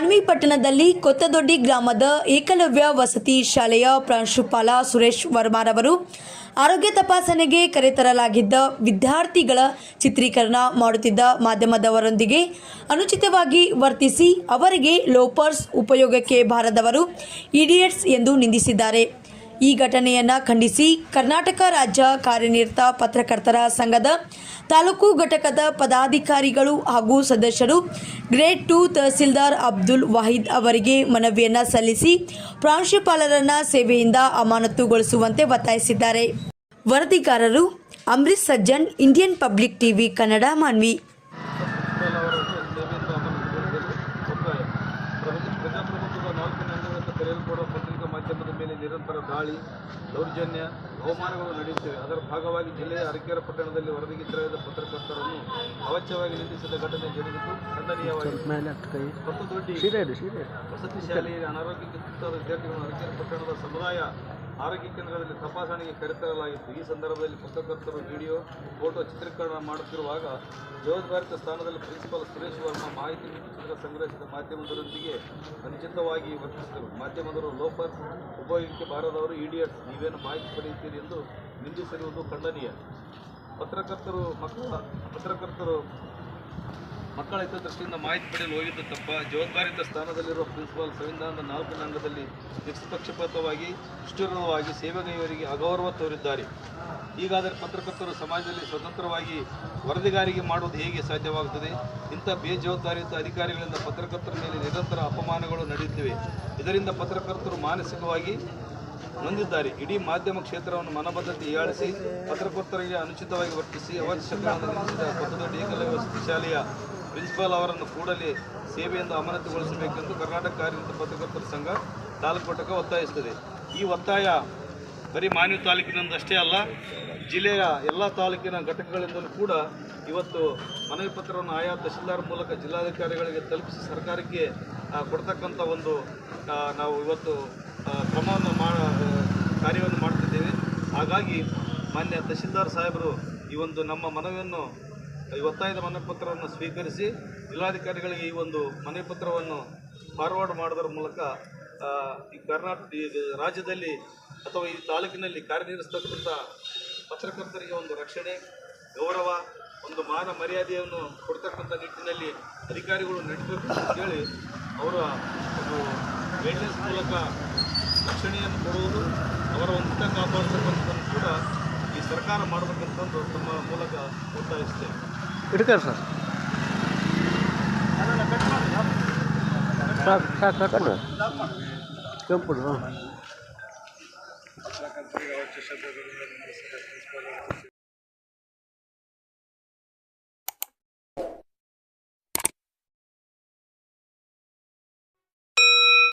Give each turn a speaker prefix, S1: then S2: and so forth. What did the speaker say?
S1: ಕಲ್ಮಿ ಪಟ್ಟಣದಲ್ಲಿ ಕೊತ್ತದೊಡ್ಡಿ ಗ್ರಾಮದ ಏಕಲವ್ಯ ವಸತಿ ಶಾಲೆಯ ಪ್ರಾಂಶುಪಾಲ ಸುರೇಶ್ ವರ್ಮಾರವರು ಆರೋಗ್ಯ ತಪಾಸಣೆಗೆ ಕರೆತರಲಾಗಿದ್ದ ವಿದ್ಯಾರ್ಥಿಗಳ ಚಿತ್ರೀಕರಣ ಮಾಡುತ್ತಿದ್ದ ಮಾಧ್ಯಮದವರೊಂದಿಗೆ ಅನುಚಿತವಾಗಿ ವರ್ತಿಸಿ ಅವರಿಗೆ ಲೋಪರ್ಸ್ ಉಪಯೋಗಕ್ಕೆ ಬಾರದವರು ಇಡಿಯಟ್ಸ್ ಎಂದು ನಿಂದಿಸಿದ್ದಾರೆ. ಈ ಘಟನೆಯನ್ನು ಖಂಡಿಸಿ ಕರ್ನಾಟಕ ರಾಜ್ಯ ಕಾರ್ಯನಿರತ ಪತ್ರಕರ್ತರ ಸಂಘದ ತಾಲೂಕು ಘಟಕದ ಪದಾಧಿಕಾರಿಗಳು ಹಾಗೂ ಸದಸ್ಯರು ಗ್ರೇಡ್ ಟು ತಹಸೀಲ್ದಾರ್ ಅಬ್ದುಲ್ ವಾಹಿದ್ ಅವರಿಗೆ ಮನವಿಯನ್ನು ಸಲ್ಲಿಸಿ ಪ್ರಾಂಶುಪಾಲರನ್ನ ಸೇವೆಯಿಂದ ಅಮಾನತುಗೊಳಿಸುವಂತೆ ಒತ್ತಾಯಿಸಿದ್ದಾರೆ. ವರದಿಗಾರರು
S2: Amrit Sajjan, Indian public TV Kannada, Manvi ನಿರಂತರ ದಾಳಿ ದೌರ್ಜನ್ಯ ಅವಮಾನಗಳು ನಡೆಯುತ್ತಿವೆ. ಅದರ ಭಾಗವಾಗಿ ಜಿಲ್ಲೆಯ ಅರಕೆರೆ ಪಟ್ಟಣದಲ್ಲಿ ವರದಿಗೆ ತೆರಳಿದ ಪತ್ರಕರ್ತರನ್ನು ಅವಶ್ಯವಾಗಿ ನಿಂದಿಸಿದ ಘಟನೆ ಜರುಗಿದ್ದು ಖಂಡನೀಯವಾಗಿ ವಸತಿ ಶಾಲೆಯಲ್ಲಿ ಅನಾರೋಗ್ಯಕ್ಕೆ ತುತ್ತಾದ ವಿದ್ಯಾರ್ಥಿಗಳನ್ನು ಅರಕೆರೆ ಪಟ್ಟಣದ ಸಮುದಾಯ ಆರೋಗ್ಯ ಕೇಂದ್ರದಲ್ಲಿ ತಪಾಸಣೆಗೆ ಕರೆತರಲಾಗಿತ್ತು. ಈ ಸಂದರ್ಭದಲ್ಲಿ ಪತ್ರಕರ್ತರು ವಿಡಿಯೋ, ಫೋಟೋ ಚಿತ್ರೀಕರಣ ಮಾಡುತ್ತಿರುವಾಗ ಜವಾಬ್ದಾರಿತ ಸ್ಥಾನದಲ್ಲಿ ಪ್ರಿನ್ಸಿಪಾಲ್ ಸುರೇಶ್ ವರ್ಮಾ ಮಾಹಿತಿ ಚಿತ್ರ ಸಂಗ್ರಹಿಸಿದ ಮಾಧ್ಯಮದೊಂದಿಗೆ ಅನುಚಿತವಾಗಿ ವರ್ತಿಸಿದರು. ಮಾಧ್ಯಮದವರು ಲೋಫರ್ ಉಪಯೋಗಕ್ಕೆ ಬಾರದವರು ಇಡಿಯಟ್ಸ್, ನೀವೇನು ಮಾಹಿತಿ ಪಡೆಯುತ್ತೀರಿ ಎಂದು ನಿಂದಿಸಿರುವುದು ಖಂಡನೀಯ. ಪತ್ರಕರ್ತರು ಮಕ್ಕಳ, ಪತ್ರಕರ್ತರು ಮಕ್ಕಳ ಹಿತದೃಷ್ಟಿಯಿಂದ ಮಾಹಿತಿ ಪಡೆಯಲು ಹೋಗಿದ್ದು ತಪ್ಪ. ಜವಾಬ್ದಾರಿತ ಸ್ಥಾನದಲ್ಲಿರುವ ಪ್ರಿನ್ಸಿಪಾಲ್ ಸಂವಿಧಾನದ ನಾಲ್ಕು ಅಂಗದಲ್ಲಿ ನಿಷ್ಪಕ್ಷಪಾತವಾಗಿ ನಿಷ್ಠುರವಾಗಿ ಸೇವೆಗೈಯವರಿಗೆ ಅಗೌರವ ತೋರಿದ್ದಾರೆ. ಈಗಾದರೆ ಪತ್ರಕರ್ತರು ಸಮಾಜದಲ್ಲಿ ಸ್ವತಂತ್ರವಾಗಿ ವರದಿಗಾರಿಕೆ ಮಾಡುವುದು ಹೇಗೆ ಸಾಧ್ಯವಾಗುತ್ತದೆ? ಇಂಥ ಬೇಜವಾಬ್ದಾರಿಯುತ ಅಧಿಕಾರಿಗಳಿಂದ ಪತ್ರಕರ್ತರ ಮೇಲೆ ನಿರಂತರ ಅಪಮಾನಗಳು ನಡೆಯುತ್ತಿವೆ. ಇದರಿಂದ ಪತ್ರಕರ್ತರು ಮಾನಸಿಕವಾಗಿ ನೊಂದಿದ್ದಾರೆ. ಇಡೀ ಮಾಧ್ಯಮ ಕ್ಷೇತ್ರವನ್ನು ಮನಬದ್ಧತೆ ಹೀಯಾಳಿಸಿ ಪತ್ರಕರ್ತರಿಗೆ ಅನುಚಿತವಾಗಿ ವರ್ತಿಸಿ ಅವಶ್ಯಕ ಕೊತ್ತದೊಡ್ಡಿ ಏಕಲವ್ಯ ಶಾಲೆಯ ಪ್ರಿನ್ಸಿಪಾಲ್ ಅವರನ್ನು ಕೂಡಲೇ ಸೇವೆಯಿಂದ ಅಮಾನತುಗೊಳಿಸಬೇಕೆಂದು ಕರ್ನಾಟಕ ಕಾರ್ಯನಿರತ ಪತ್ರಕರ್ತರ ಸಂಘ ತಾಲೂಕು ಘಟಕ ಒತ್ತಾಯಿಸುತ್ತದೆ. ಈ ಒತ್ತಾಯ ಬರೀ ಮಾನ್ಯ ತಾಲೂಕಿನಿಂದಷ್ಟೇ ಅಲ್ಲ, ಜಿಲ್ಲೆಯ ಎಲ್ಲ ತಾಲೂಕಿನ ಘಟಕಗಳಿಂದಲೂ ಕೂಡ ಇವತ್ತು ಮನವಿ ಪತ್ರವನ್ನು ಆಯಾ ತಹಶೀಲ್ದಾರ್ ಮೂಲಕ ಜಿಲ್ಲಾಧಿಕಾರಿಗಳಿಗೆ ತಲುಪಿಸಿ ಸರ್ಕಾರಕ್ಕೆ ಕೊಡ್ತಕ್ಕಂಥ ಒಂದು ನಾವು ಇವತ್ತು ಕ್ರಮವನ್ನು ಮಾ ಕಾರ್ಯವನ್ನು ಮಾಡ್ತಿದ್ದೇವೆ. ಹಾಗಾಗಿ ಮಾನ್ಯ ತಹಶೀಲ್ದಾರ್ ಸಾಹೇಬರು, ಈ ಒಂದು ನಮ್ಮ ಮನವಿಯನ್ನು ಒತ್ತಾಯದ ಮನವಿ ಪತ್ರವನ್ನು ಸ್ವೀಕರಿಸಿ ಜಿಲ್ಲಾಧಿಕಾರಿಗಳಿಗೆ ಈ ಒಂದು ಮನವಿ ಪತ್ರವನ್ನು ಫಾರ್ವರ್ಡ್ ಮಾಡೋದ್ರ ಮೂಲಕ ಈ ಕರ್ನಾಟಕ ಈ ರಾಜ್ಯದಲ್ಲಿ ಅಥವಾ ಈ ತಾಲೂಕಿನಲ್ಲಿ ಕಾರ್ಯನಿರ್ವಹಿಸ್ತಕ್ಕಂಥ ಪತ್ರಕರ್ತರಿಗೆ ಒಂದು ರಕ್ಷಣೆ, ಗೌರವ, ಒಂದು ಮಾನ ಮರ್ಯಾದೆಯನ್ನು ಕೊಡ್ತಕ್ಕಂಥ ನಿಟ್ಟಿನಲ್ಲಿ ಅಧಿಕಾರಿಗಳು ನಡೆಸಬೇಕು ಅಂತ ಹೇಳಿ ಅವರ ಒಂದು ಗೈಡ್ಲೈನ್ಸ್ ಮೂಲಕ ರಕ್ಷಣೆಯನ್ನು ಕೊಡುವುದು, ಅವರ ಒಂದು ಹಿತ ಕೂಡ ಈ ಸರ್ಕಾರ ಮಾಡಬೇಕಂತಂದು ತಮ್ಮ ಮೂಲಕ ಒತ್ತಾಯಿಸ್ತೇವೆ
S3: ಇಟ್ಕರ್ ಸರ್ ಸಾಕು ಸಾಕು ಸಾಕು ಕೆಂಪು ಹಾಂ